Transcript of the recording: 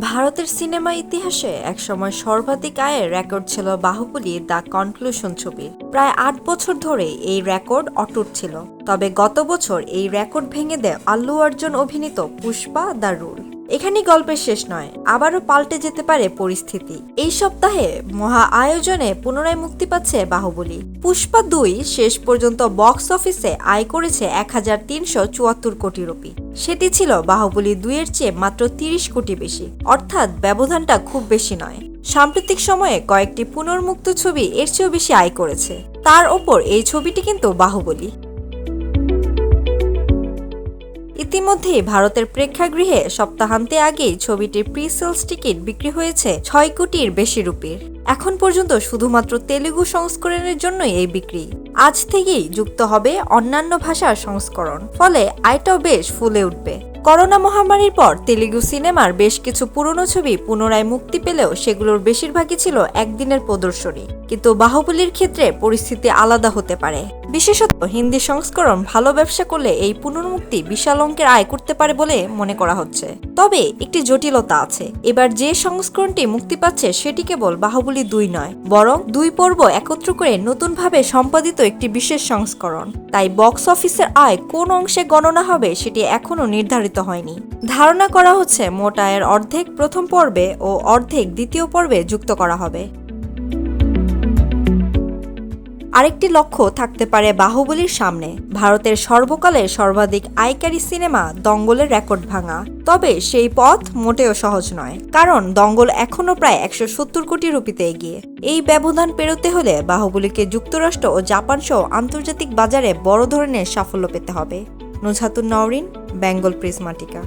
ভারতের সিনেমা ইতিহাসে একসময় সর্বাধিক আয়ের রেকর্ড ছিল বাহুবলী দ্য কনক্লুশন ছবি। প্রায় আট বছর ধরে এই রেকর্ড অটুট ছিল। তবে গত বছর এই রেকর্ড ভেঙে দেয় আল্লু অর্জুন অভিনীত পুষ্পা দ্য রুল। এখানেই গল্পের শেষ নয়, আবারও পাল্টে যেতে পারে পরিস্থিতি। এই সপ্তাহে মহা আয়োজনে পুনরায় মুক্তি পাচ্ছে বাহুবলী। পুষ্পা দুই শেষ পর্যন্ত বক্স অফিসে আয় করেছে এক হাজার তিনশো চুয়াত্তর কোটি রুপি। সেটি ছিল বাহুবলী দুইয়ের চেয়ে মাত্র তিরিশ কোটি বেশি। অর্থাৎ ব্যবধানটা খুব বেশি নয়। সাম্প্রতিক সময়ে কয়েকটি পুনর্মুক্ত ছবি এর চেয়েও বেশি আয় করেছে। তার ওপর এই ছবিটি কিন্তু বাহুবলী। ইতিমধ্যে ভারতের প্রেক্ষাগৃহে সপ্তাহান্তে আগেই ছবিটির প্রি সেলস টিকিট বিক্রি হয়েছে ছয় কোটির বেশি রুপির। এখন পর্যন্ত শুধুমাত্র তেলুগু সংস্করণের জন্যই এই বিক্রি। আজ থেকেই যুক্ত হবে অন্যান্য ভাষার সংস্করণ, ফলে আয়টাও বেশ ফুলে উঠবে। করোনা মহামারীর পর তেলুগু সিনেমার বেশ কিছু পুরনো ছবি পুনরায় মুক্তি পেলেও সেগুলোর বেশিরভাগই ছিল একদিনের প্রদর্শনী। কিন্তু বাহুবলীর ক্ষেত্রে পরিস্থিতি আলাদা হতে পারে। বিশেষত হিন্দি সংস্করণ ভালো ব্যবসা করলে এই পুনর্মুক্তি বিশাল অঙ্কের আয় করতে পারে বলে মনে করা হচ্ছে। তবে একটি জটিলতা আছে। এবার যে সংস্করণটি মুক্তি পাচ্ছে সেটি কেবল বাহুবলী দুই নয়, বরং দুই পর্ব একত্র করে নতুনভাবে সম্পাদিত একটি বিশেষ সংস্করণ। তাই বক্স অফিসের আয় কোন অংশে গণনা হবে সেটি এখনও নির্ধারিত হয়নি। ধারণা করা হচ্ছে মোট আয়ের অর্ধেক প্রথম পর্বে ও অর্ধেক দ্বিতীয় পর্বে যুক্ত করা হবে। আরেকটি লক্ষ্য থাকতে পারে বাহুবলীর সামনে। ভারতের সর্বকালের সর্বাধিক আয়কারী সিনেমা দঙ্গলের রেকর্ড ভাঙা। তবে সেই পথ মোটেও সহজ নয়, কারণ দঙ্গল এখনও প্রায় একশো সত্তর কোটি রুপিতে এগিয়ে। এই ব্যবধান পেরোতে হলে বাহুবলীকে যুক্তরাষ্ট্র ও জাপান সহ আন্তর্জাতিক বাজারে বড় ধরনের সাফল্য পেতে হবে। নুজহাতুন নওরিন, বেঙ্গল প্রিজমাটিকা।